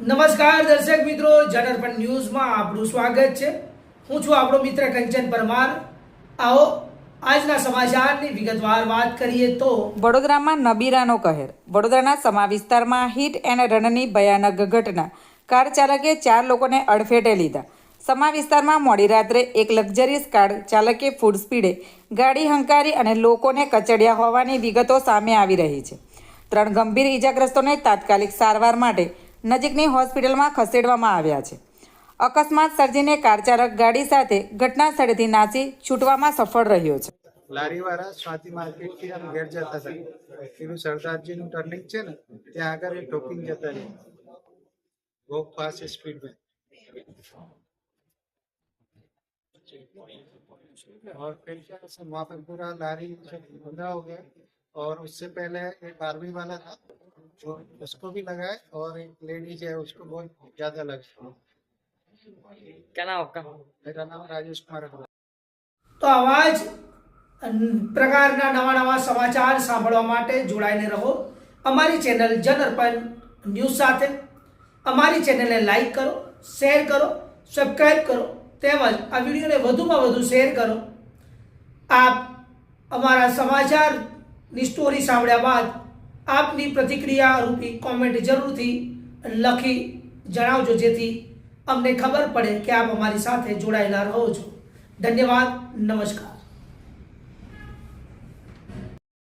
નમસ્કાર દર્શક મિત્રો, જનરપણ ન્યૂઝમાં આપનું સ્વાગત છે. હું છું આપણો મિત્ર કંચન પરમાર. આવો વડોદરામાં નબીરાનો કહેર. વડોદરાના સમા વિસ્તારમાં હિટ એન્ડ રનની ભયાનક ઘટના. કાર ચાલકે ચાર લોકોને અડફેટે લીધા. સમા વિસ્તારમાં મોડી રાત્રે એક લક્ઝરીસ કાર ચાલકે ફૂડ સ્પીડે ગાડી હંકારી અને લોકોને કચડ્યા હોવાની વિગતો સામે આવી રહી છે. ત્રણ ગંભીર ઈજાગ્રસ્તોને તાત્કાલિક સારવાર માટે નજીકની હોસ્પિટલમાં ખસેડવામાં આવ્યા છે અકસ્માત સર્જીને કાર ચાલક ગાડી સાથે ઘટના સ્થળેથી નાસી છૂટવામાં સફળ રહ્યો છે લારીવાળા સ્વાતિ માર્કેટથી આમ ઘેર જતા હતા પેલું સરદારજીનું ટર્નિંગ છે ને ત્યાં આગળ એ ઠોકીને જતા રહ્યા બહુ ફાસ્ટ સ્પીડ में और फिर क्या सब वहाँ पे पूरा लारी सब बंधा हो गया और उससे पहले एक आर्मी वाला था जो उसको भी लगा है और एक लेडीज है उसको बहुत ज्यादा लगा क्या नाम आपका मेरा नाम राजेश कुमार अग्रवाल તો આવા જ અન, પ્રકારના નવા નવા સમાચાર સાંભળવા માટે જોડાઈને રહો અમારી ચેનલ જનરપણ ન્યૂઝ સાથે અમારી ચેનલને લાઈક કરો શેર કરો સબસ્ક્રાઈબ કરો તેમજ આ વિડીયોને વધુમાં વધુ શેર કરો આપ અમારા સમાચારની સ્ટોરી સાંભળ્યા બાદ આપની પ્રતિક્રિયા રૂપી કોમેન્ટ જરૂરથી લખી જણાવજો જેથી અમને ખબર પડે કે આપ અમારી સાથે જોડાયેલા રહો છો. ધન્યવાદ, નમસ્કાર.